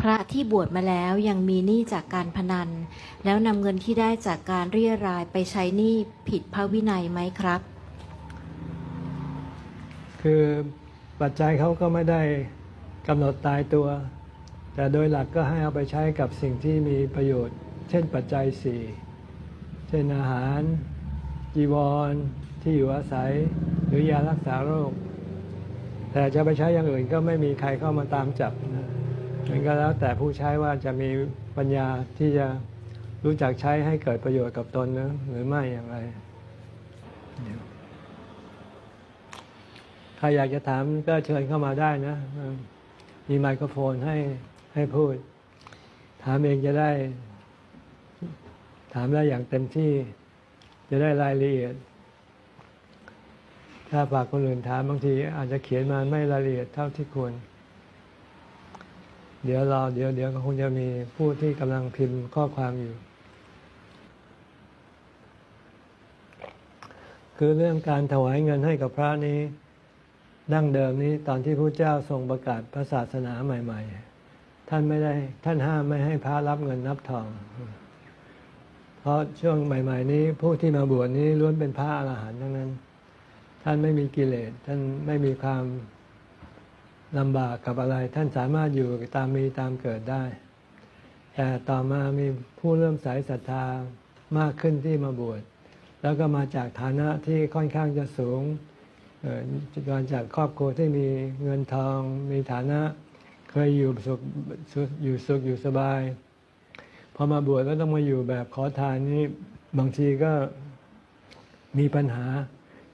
พระที่บวชมาแล้วยังมีหนี้จากการพนัน แล้วนำเงินที่ได้จากการเรียรายไปใช้หนี้ผิดพระวินัยไหมครับ คือปัจจัยเขาก็ไม่ได้กำหนดตายตัว แต่โดยหลักก็ให้เอาไปใช้กับสิ่งที่มีประโยชน์ เช่นปัจจัยสี่เช่นอาหารจีวรที่อยู่อาศัยหรือยารักษาโรค แต่จะไปใช้อย่างอื่นก็ไม่มีใครเข้ามาตามจับนะ มันก็แล้วแต่ผู้ใช้ว่าจะมีปัญญาที่จะรู้จักใช้ให้เกิดประโยชน์กับตนนะหรือไม่อย่างไรใครอยากจะถามก็เชิญเข้ามาได้นะ มีไมโครโฟนให้ให้พูด ถามเองจะได้ ถามได้อย่างเต็มที่ จะได้รายละเอียด ถ้าฝากคนอื่นถามบางทีอาจจะเขียนมาไม่รายละเอียดเท่าที่ควร เดี๋ยวรอเดี๋ยวเดี๋ยวก็คงจะมีผู้ที่กำลังพิมพ์ข้อความอยู่ คือเรื่องการถวายเงินให้กับพระนี้ ดั้งเดิมนี้ตอนที่พระเจ้าทรงประกาศพระศาสนาใหม่ ๆ ท่านไม่ได้ท่านห้ามไม่ให้พระรับเงินนับทอง เพราะช่วงใหม่ ๆ นี้ผู้ที่มาบวชนี้ล้วนเป็นพระอรหันต์ทั้งนั้น ท่านไม่มีกิเลสท่านไม่มีความ ลำบากกับอะไร ท่านสามารถอยู่ตามมีตามเกิดได้ แต่ต่อมามีผู้เริ่มสายศรัทธามากขึ้นที่มาบวชแล้วก็มาจากฐานะที่ค่อนข้างจะสูงเอ่อมาจากครอบครัวที่มีเงินทอง มีฐานะเคยอยู่สุขอยู่สุขอยู่สบาย พอมาบวชแล้วต้องมาอยู่แบบขอทานนี้บางทีก็มีปัญหา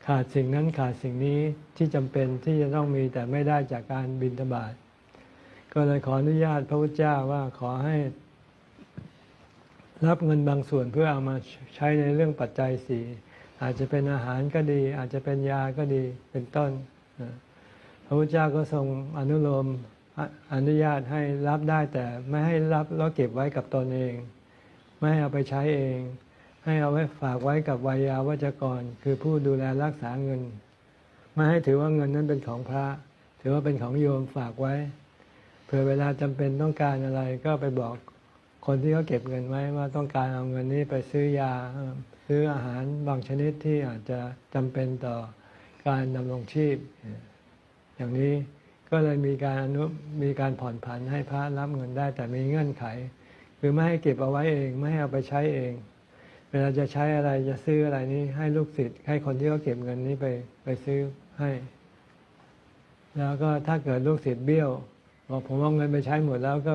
ขาดสิ่งนั้นขาดสิ่งนี้ที่จำเป็นที่จะต้องมีแต่ไม่ได้จากการบินทบาทก็เลยขออนุญาตพระพุทธเจ้าว่าขอให้ รับเงินบางส่วนเพื่อเอามาใช้ในเรื่องปัจจัยสี่อาจจะเป็นอาหารก็ดี อาจจะเป็นยาก็ดีเป็นต้น พระพุทธเจ้าก็ทรงอนุโลมออนุญาตให้รับได้แต่ไม่ให้รับแล้วเก็บไว้กับตนเอง ไม่ให้เอาไปใช้เอง ให้เอาไว้ฝากไว้กับวายาวัจกร คือผู้ดูแลรักษาเงิน ไม่ให้ถือว่าเงินนั้นเป็นของพระ ถือว่าเป็นของโยมฝากไว้ เผื่อเวลาจำเป็นต้องการอะไรก็ไปบอกคนที่เขาเก็บเงินไว้ว่าต้องการเอาเงินนี้ไปซื้อยา ซื้ออาหารบางชนิดที่อาจจะจำเป็นต่อการดำรงชีพ อย่างนี้ก็เลยมีการอนุมีการผ่อนผันให้พระรับเงินได้แต่มีเงื่อนไข คือไม่ให้เก็บเอาไว้เอง ไม่ให้เอาไปใช้เอง ลาจะใช้อะไรจะซื้ออะไรนี้ให้ลูกศิษย์ให้คนที่เขาเก็บเงินนี้ไปไปซื้อให้ แล้วก็ถ้าเกิดลูกศิษย์เบี้ยวบอกผมเอาเงินไปใช้หมดแล้วก็